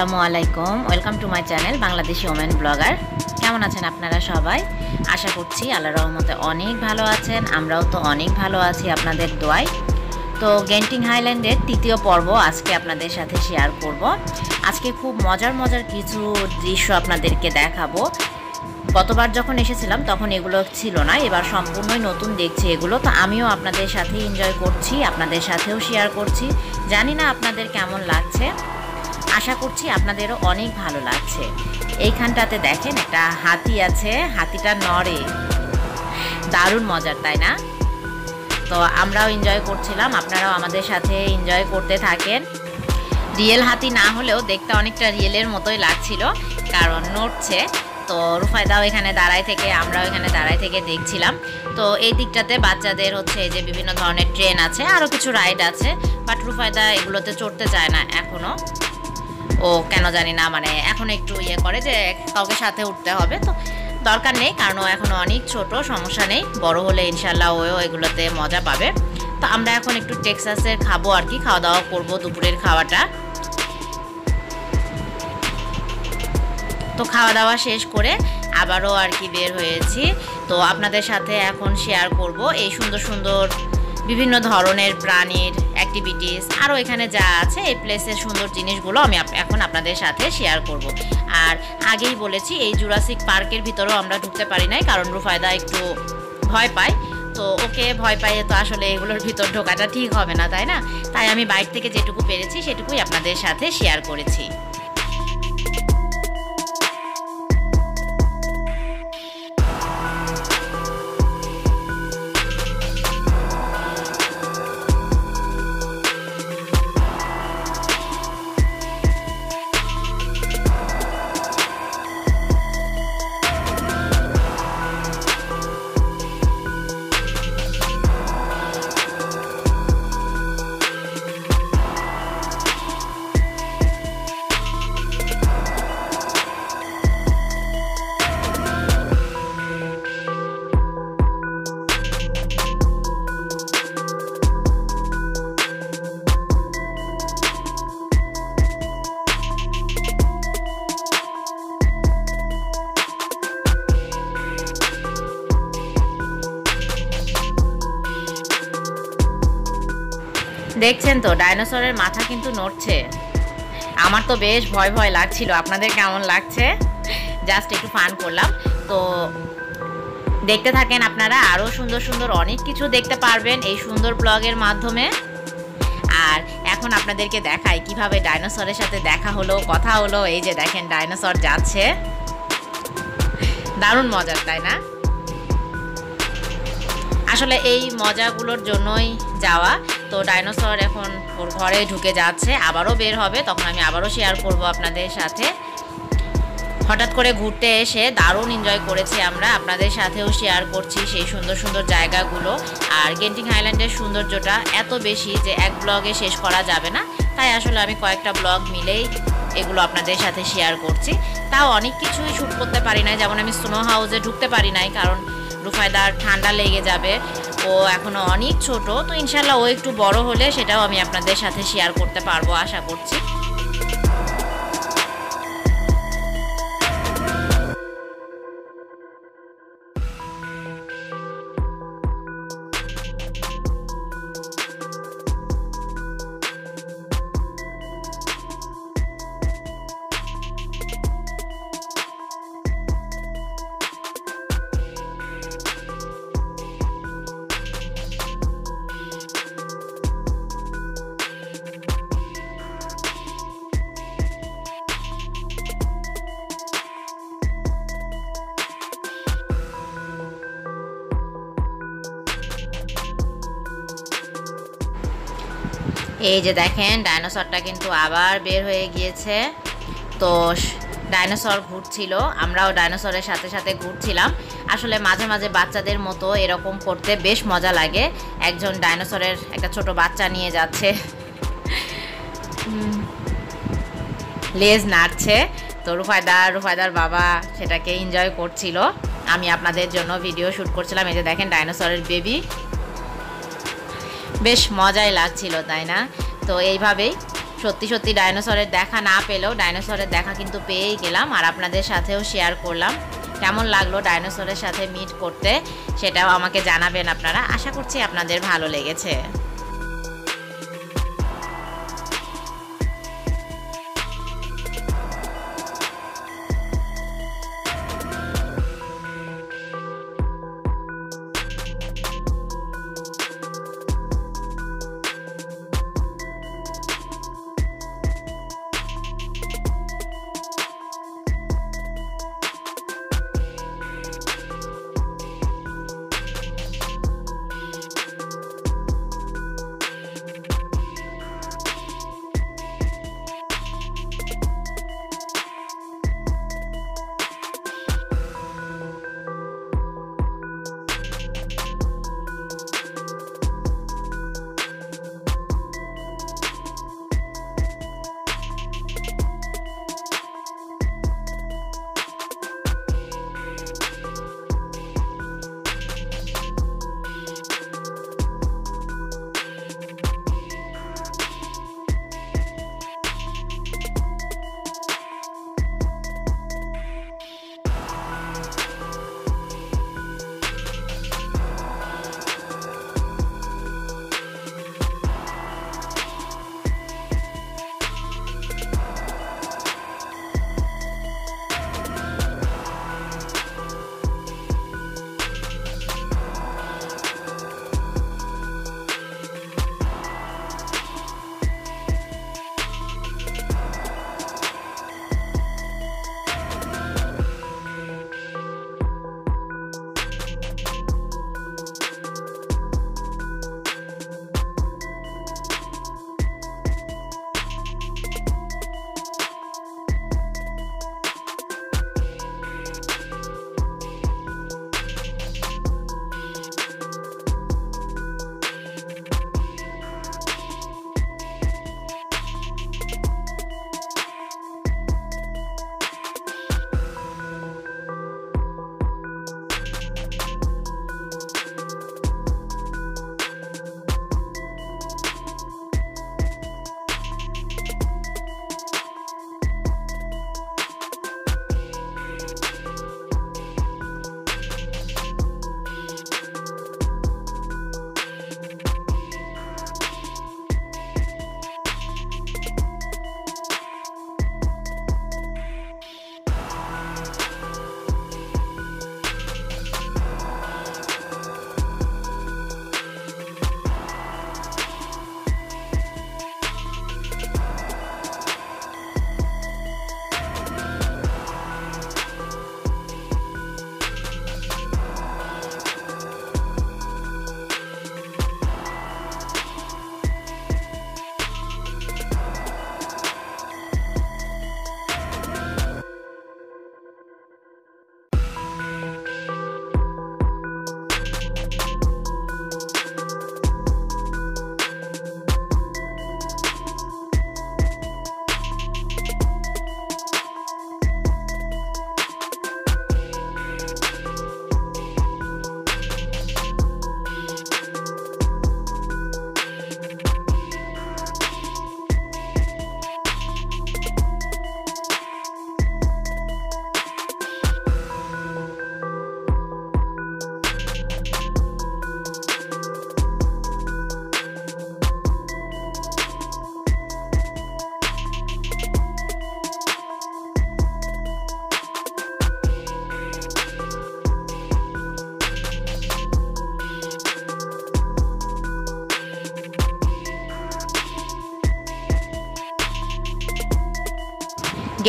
আসসালামু আলাইকুম। Welcome to my channel Bangladeshi women blogger কেমন আছেন আপনারা সবাই? আশা করছি আল্লাহ রহমতে অনেক ভালো আছেন, আমরাও তো অনেক ভালো আছি আপনাদের দোয়ায়। তো গেন্টিং হাইল্যান্ডের তৃতীয় পর্ব আজকে আপনাদের সাথে শেয়ার করব। আজকে খুব মজার মজার কিছু দৃশ্য আপনাদেরকে দেখাবো। গতবার যখন এসেছিলাম, তখন এগুলো ছিল না, এবার সম্পূর্ণই নতুন দেখছি এগুলো। তো আমিও আপনাদের সাথে এনজয় করছি, আপনাদের সাথেও শেয়ার করছি। জানি না আপনাদের কেমন লাগছে। আশা করছি আপনাদেরও অনেক ভালো লাগছে। এইখানটাতে দেখেন একটা হাতি আছে, হাতিটা নড়ে। দারুণ মজার, তাই না? তো আমরাও এনজয় করছিলাম, আপনারাও আমাদের সাথে এনজয় করতে থাকেন। রিয়েল হাতি না হলেও দেখতে অনেকটা রিয়েলের মতোই লাগছিল, কারণ নড়ছে। তো রুফায়দাও এখানে দাঁড়ায় থেকে, আমরাও এখানে দাঁড়ায় থেকে দেখছিলাম। তো এই দিকটাতে বাচ্চাদের হচ্ছে যে বিভিন্ন ধরনের ট্রেন আছে আরও কিছু রাইড আছে বাট রুফায়দা এগুলোতে চড়তে চায় না এখনও ও কেন জানি না মানে এখন একটু ইয়ে করে যে কাউকে সাথে উঠতে হবে, তো দরকার নেই, কারণ ও এখনও অনেক ছোট, সমস্যা নেই, বড় হলে ইনশাল্লাহ ওও এগুলোতে মজা পাবে। তো আমরা এখন একটু টেক্সাসের খাব আর কি খাওয়া দাওয়া করব দুপুরের খাওয়াটা। তো খাওয়া দাওয়া শেষ করে আবারও আর কি বের হয়েছি, তো আপনাদের সাথে এখন শেয়ার করব এই সুন্দর সুন্দর বিভিন্ন ধরনের প্রাণীর অ্যাক্টিভিটিস আরও এখানে যা আছে, এই প্লেসের সুন্দর জিনিসগুলো আমি এখন আপনাদের সাথে শেয়ার করব। আর আগেই বলেছি, এই জুরাসিক পার্কের ভিতরেও আমরা ঢুকতে পারি নাই, কারণ রুফায়দা একটু ভয় পায়। তো ওকে ভয় পাইয়ে তো আসলে এগুলোর ভিতর ঢোকাটা ঠিক হবে না, তাই না? তাই আমি বাইরে থেকে যেটুকু পেরেছি, সেটুকুই আপনাদের সাথে শেয়ার করেছি। দেখছেন তো, ডাইনোসরের মাথা কিন্তু নড়ছে। আমার তো বেশ ভয় ভয় লাগছিল, আপনাদের কেমন লাগছে? জাস্ট একটু ফান করলাম। তো দেখতে থাকেন আপনারা আরও সুন্দর সুন্দর অনেক কিছু দেখতে পারবেন এই সুন্দর ব্লগের মাধ্যমে। আর এখন আপনাদেরকে দেখাই কীভাবে ডাইনোসরের সাথে দেখা হলো, কথা হলো। এই যে দেখেন, ডাইনোসর যাচ্ছে। দারুণ মজার, তাই না? আসলে এই মজাগুলোর জন্যই যাওয়া। তো ডাইনোসর এখন ওর ঘরে ঢুকে যাচ্ছে, আবারও বের হবে, তখন আমি আবারও শেয়ার করব আপনাদের সাথে। হঠাৎ করে ঘুরতে এসে দারুণ এনজয় করেছি আমরা, আপনাদের সাথেও শেয়ার করছি সেই সুন্দর সুন্দর জায়গাগুলো। আর গেন্টিং হাইল্যান্ডের সৌন্দর্যটা এত বেশি যে এক ব্লগে শেষ করা যাবে না। তাই আসলে আমি কয়েকটা ব্লগ মিলেই এগুলো আপনাদের সাথে শেয়ার করছি। তাও অনেক কিছুই শ্যুট করতে পারি নাই, যেমন আমি স্নো হাউসে ঢুকতে পারি নাই, কারণ রুফায়দার ঠান্ডা লেগে যাবে। ও এখনও অনেক ছোট, তো ইনশাল্লাহ ও একটু বড় হলে সেটাও আমি আপনাদের সাথে শেয়ার করতে পারব, আশা করছি। এই যে দেখেন, ডাইনোসরটা কিন্তু আবার বের হয়ে গিয়েছে। তো ডাইনোসর ঘুরছিল, আমরাও ডাইনোসরের সাথে সাথে ঘুরছিলাম। আসলে মাঝে মাঝে বাচ্চাদের মতো এরকম করতে বেশ মজা লাগে। একজন ডাইনোসরের একটা ছোট বাচ্চা নিয়ে যাচ্ছে। লেজ নাড়ছে। তো রুফায়দার রুফায়দার বাবা সেটাকে এনজয় করছিল। আমি আপনাদের জন্য ভিডিও শ্যুট করছিলাম। এই যে দেখেন, ডাইনোসরের বেবি বেশ মজাই লাগছিল, তাই না? তো এইভাবেই সত্যি সত্যি ডাইনোসরের দেখা না পেলেও ডাইনোসরের দেখা কিন্তু পেয়েই গেলাম আর আপনাদের সাথেও শেয়ার করলাম। কেমন লাগল ডাইনোসরের সাথে মিট করতে, সেটাও আমাকে জানাবেন আপনারা। আশা করছি আপনাদের ভালো লেগেছে।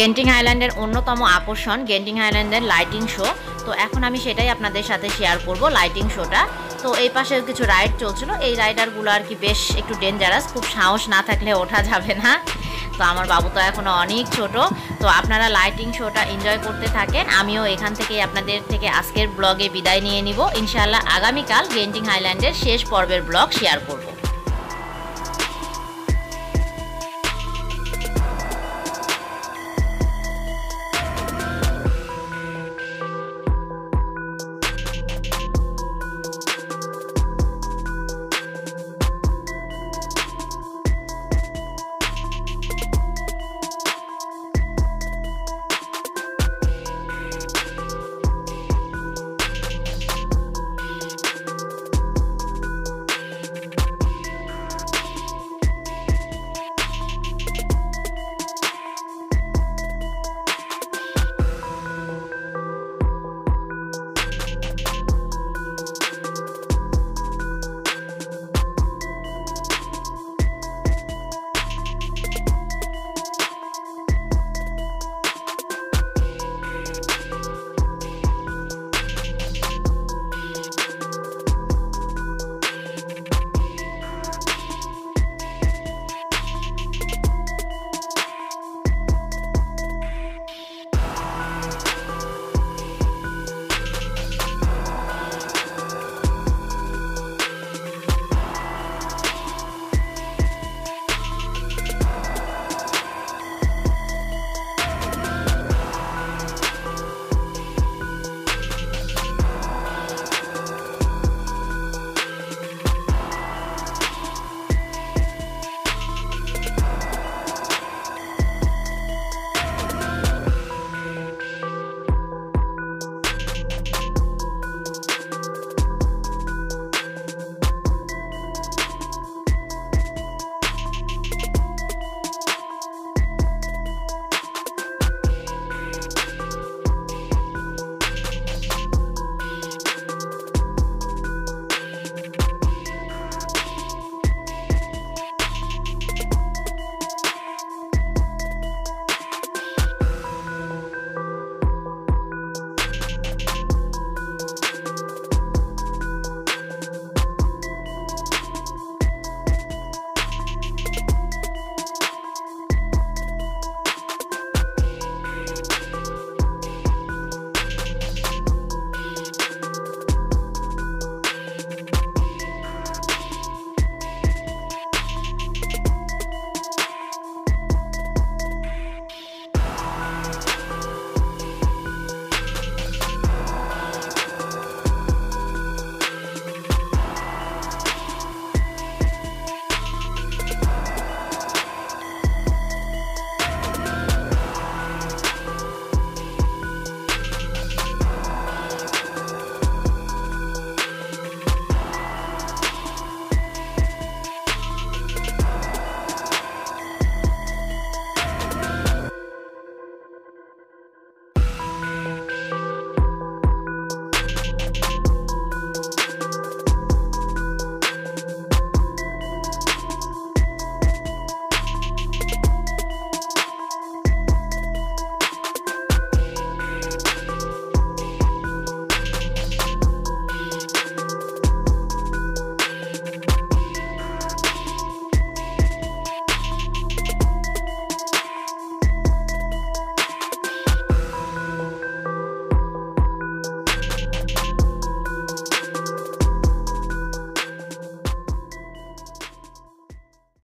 গেন্টিং আইল্যান্ডের অন্যতম আকর্ষণ গেন্টিং আইল্যান্ডের লাইটিং শো তো এখন আমি সেটাই আপনাদের সাথে শেয়ার করব লাইটিং শোটা তো এই পাশে কিছু রাইড চলছিল। এই রাইডারগুলো আর কি বেশ একটু ডেঞ্জারাস খুব সাহস না থাকলে ওঠা যাবে না। তো আমার বাবু তো এখনও অনেক ছোট। তো আপনারা লাইটিং শোটা এনজয় করতে থাকেন। আমিও এখান থেকে আপনাদের থেকে আজকের ব্লগে বিদায় নিয়ে নিব। ইনশাআল্লাহ আগামীকাল গেন্টিং হাইল্যান্ডের শেষ পর্বের ব্লগ শেয়ার করব।